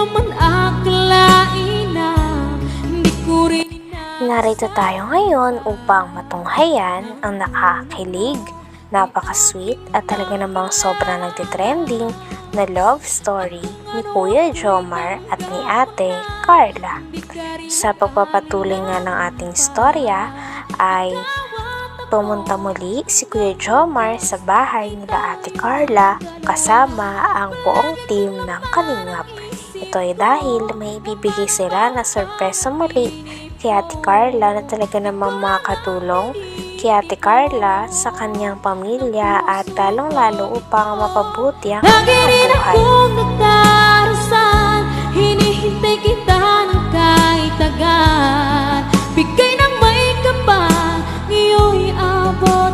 naman akalain na Hindi ko rin Narito tayo ngayon upang matunghayan ang nakakakilig, napaka-sweet at talaga namang sobrang nagtitrending na love story ni Kuya Jomar at ni Ate Carla. Sa pagpapatuloy nga ng ating storya ay pumunta muli si Kuya Jomar sa bahay nila Ate Carla kasama ang buong team ng Kalingap. Ito ay dahil may ibibigay sila na sorpresa muli kay Ate Carla na talaga namang makakatulong kay Ate Carla sa kanyang pamilya at lalong-lalo upang mapabuti ang kanyang buhay. akong nagdarasal Hinihintay kita ng kahit tagal Bigay ng may kapal Ngayon'y abot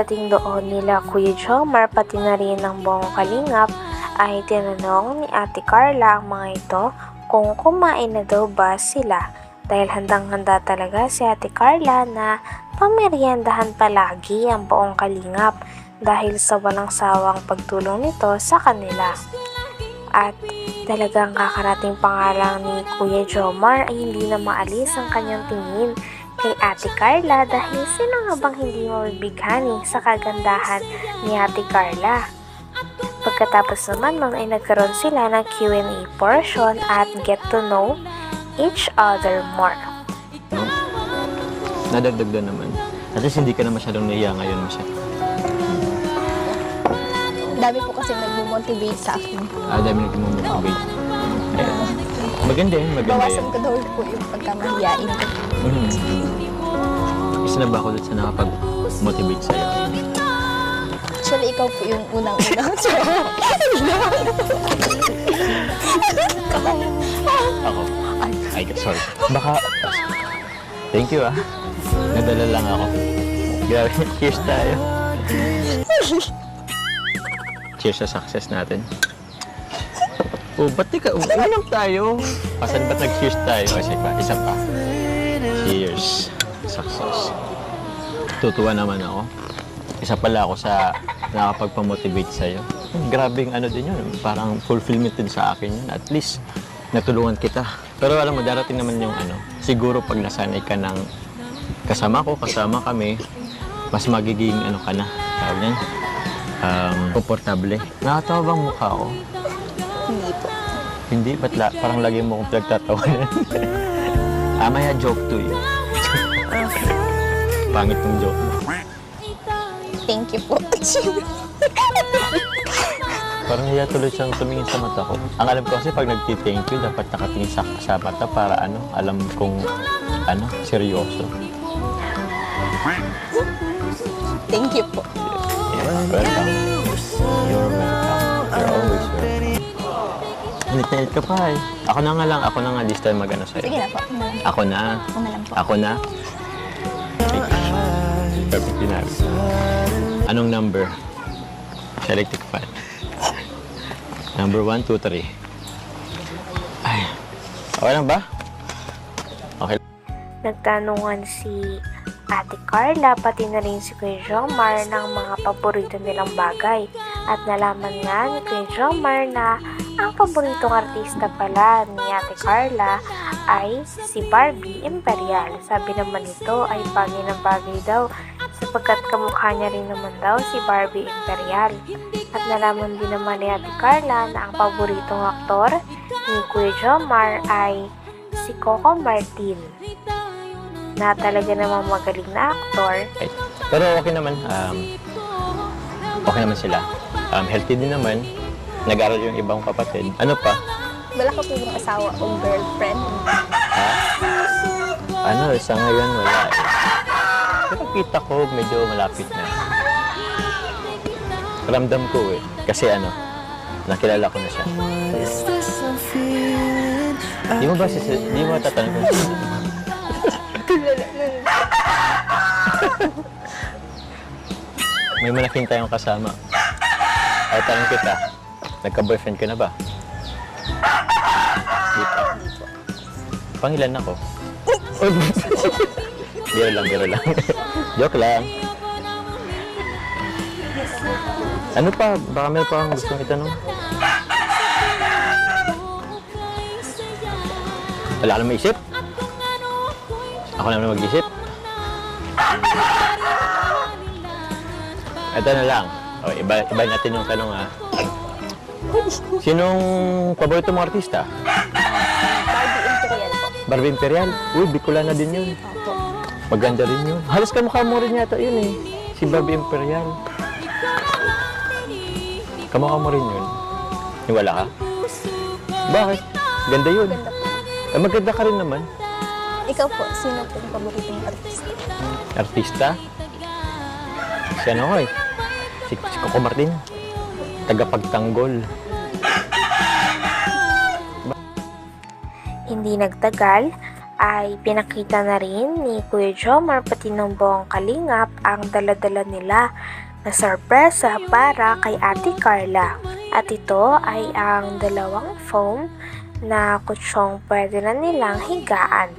Pagdating doon nila Kuya Jomar pati na rin ng buong kalingap ay tinanong ni Ate Carla ang mga ito kung kumain na daw ba sila dahil handang-handa talaga si Ate Carla na pameriendahan palagi ang buong kalingap dahil sa walang sawang pagtulong nito sa kanila. At talagang kakarating pangalang ni Kuya Jomar ay hindi na maalis ang kanyang tingin kay Ate Carla dahil sino nga bang hindi mabibighani sa kagandahan ni Ate Carla. Pagkatapos naman nun ay nagkaroon sila ng Q&A portion at get to know each other more. Nadagdag na naman. At least hindi ka na masyadong nahiya ngayon masyado. Dami po kasi nag-motivate sa akin. Ah, dami nagmumotivate. Ayan. Maganda yun, maganda Bawasan yun. ko daw po yung pagkamahiyain ko. Mhm. Isa na ba ako dun sa nakapag-motivate sa'yo? Actually, ikaw po yung unang-unang. Ako? Ay, sorry. Baka... Thank you ah. Nadala lang ako. Grabe, cheers tayo. cheers sa success natin. Oh, ba't di ka? Oh, inom tayo. Pasan ba't nag-cheers tayo? Kasi pa, isa pa. Cheers. Success. Tutuwa naman ako. Isa pala ako sa nakapagpamotivate sa'yo. Grabing ano din yun. Parang fulfillment din sa akin yun. At least, natulungan kita. Pero alam mo, darating naman yung ano, siguro pag nasanay ka ng kasama ko, kasama kami, mas magiging ano ka na, tawag niyan, um, komportable. Nakatawa bang mukha ko? Hindi ba't la, parang lagi mo akong pinagtatawanan? ah, maya joke to eh. Pangit ng joke mo. Thank you po. Parang hiya tuloy siyang tumingin sa mata ko. Ang alam ko kasi pag nagti-thank you, dapat nakatingin sa, sa mata para ano, alam kung ano, seryoso. Thank you po. Yes, welcome. Init na init ka pa eh. Ako na nga lang, ako na nga this time mag-ano sa'yo. Sige na po. Ako na lang. Ako na. Ako na lang po. Ako na. Perfect pinari. Anong number? Sa electric fan. number 1, 2, 3. Ay. Okay lang ba? Okay. Nagtanungan si Ate Carla pati na rin si Kuya Jomar ng mga paborito nilang bagay. At nalaman nga ni Kuya Jomar na Ang paboritong artista pala ni Ate Carla ay si Barbie Imperial. Sabi naman nito ay bagay na bagay daw sapagkat kamukha niya rin naman daw si Barbie Imperial. At nalaman din naman ni Ate Carla na ang paboritong aktor ni Kuya Jomar ay si Coco Martin na talaga namang magaling na aktor Pero okay naman. Um, okay naman sila. Um, healthy din naman. Nag-aral yung ibang kapatid. Ano pa? Wala ka po yung asawa o girlfriend. Ano, sa ngayon wala. Pero kita ko medyo malapit na. Ramdam ko eh. Kasi ano, nakilala ko na siya. Di mo ba si di mo tatanong kung sino? May malaking tayong kasama. Ay, tanong kita, nagka-boyfriend ka na ba? Di pa. Pangilan ako? biro lang, biro lang. Joke lang. Ano pa? Baka meron pa akong gustong itanong. Wala ka na maisip? Ako na naman mag-isip. Ito na lang. O, iba, iba natin yung tanong ha. Sinong paborito mong artista? Barbie Imperial po. Barbie Imperial? Uy, Bicolana din yun. Opo. Maganda rin yun. Halos kamukha mo rin yata yun eh. Si Barbie Imperial. Kamukha mo rin yun. Niwala ka? Bakit? Ganda yun. Ganda po. Eh, maganda ka rin naman. Ikaw po, sino po yung paboritong artista? Artista. Si ano ko eh. Si, si Coco Martin. Tagapagtanggol. Hindi nagtagal ay pinakita na rin ni Kuya Jomar pati ng buong kalingap ang daladala nila na sorpresa para kay Ate Carla. At ito ay ang dalawang foam na kutsong pwede na nilang higaan.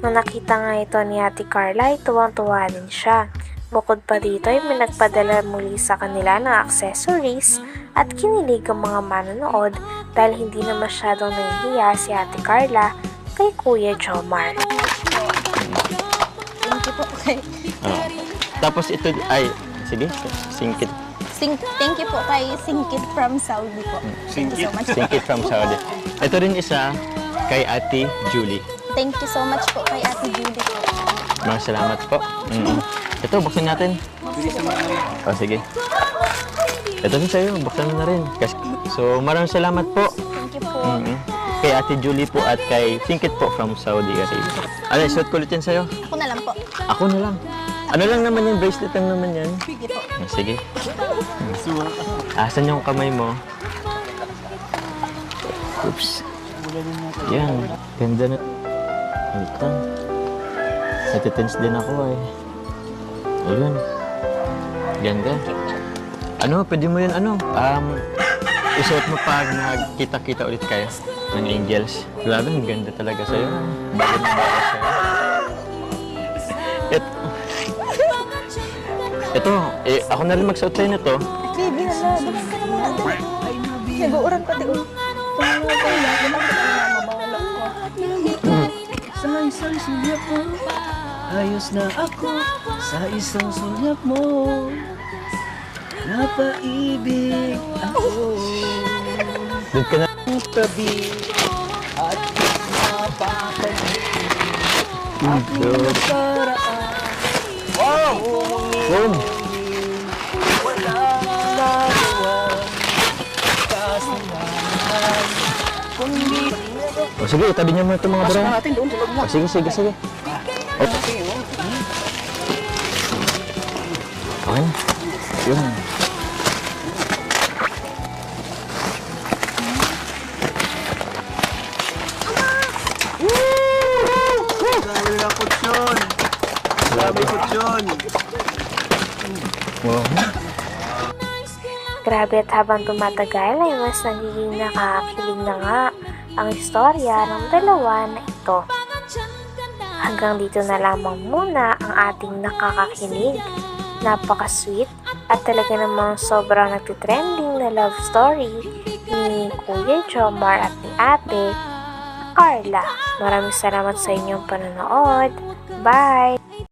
Nung nakita nga ito ni Ate Carla ay tuwang-tuwa din siya. Bukod pa dito ay may nagpadala muli sa kanila ng accessories at kinilig ang mga manonood dahil hindi na masyadong nahihiya si Ate Carla kay Kuya Jomar. Thank you po kay... Ah. Tapos ito, ay, sige, singkit. Sing, thank you po kay Singkit from Saudi po. Thank you so much. Singkit from Saudi. Ito rin isa kay Ate Julie. Thank you so much po kay Ate Judy po. Maraming salamat po. Mm. Ito, buksan natin. O, sige. Ito din sa'yo, buksan mo na rin. So, maraming salamat po. Thank you po. Mm. Kay Ate Julie po at kay Singkit po from Saudi Arabia. Ano, suot ko ulit yan sa'yo. Ako na lang po. Ako na lang. Ano lang naman yan, bracelet lang naman yan. Sige po. Ah, Sige. Asan yung kamay mo? Oops. Yan. Ganda na. Ito. Natitense din ako eh. Ayun. Ganda. Ano, pwede mo yun ano? Um, isuot mo pag nagkita-kita ulit kayo ng angels. Grabe, ang ganda talaga sa'yo. Bagay na bagay sa'yo. Et, ito, eh, ako na rin magsuot sa'yo nito. Baby, hala. Duman ka na muna. Duman. Nag-uuran pa di. oh. Tumulong ko lang. Duman ka na ko. Sa isang sulyap mo Ayos na ako Sa isang sulyap mo Napaibig ako Doon ka na. Tabi At napapagod Aking nakaraan Boom! Wala nagawa Kasiyahan Kundi O sige, itabi niyo mo itong mga bro. natin doon tulog O sige, sige, sige. Okay na. Yun. Kutsyon Wow. Grabe at habang tumatagal ay mas nagiging nakakakilig na nga ang istorya ng dalawa na ito. Hanggang dito na lamang muna ang ating nakakakilig, napaka-sweet at talaga namang sobrang nagtitrending na love story ni ni Kuya Jomar at ni Ate Carla. Maraming salamat sa inyong panonood. Bye!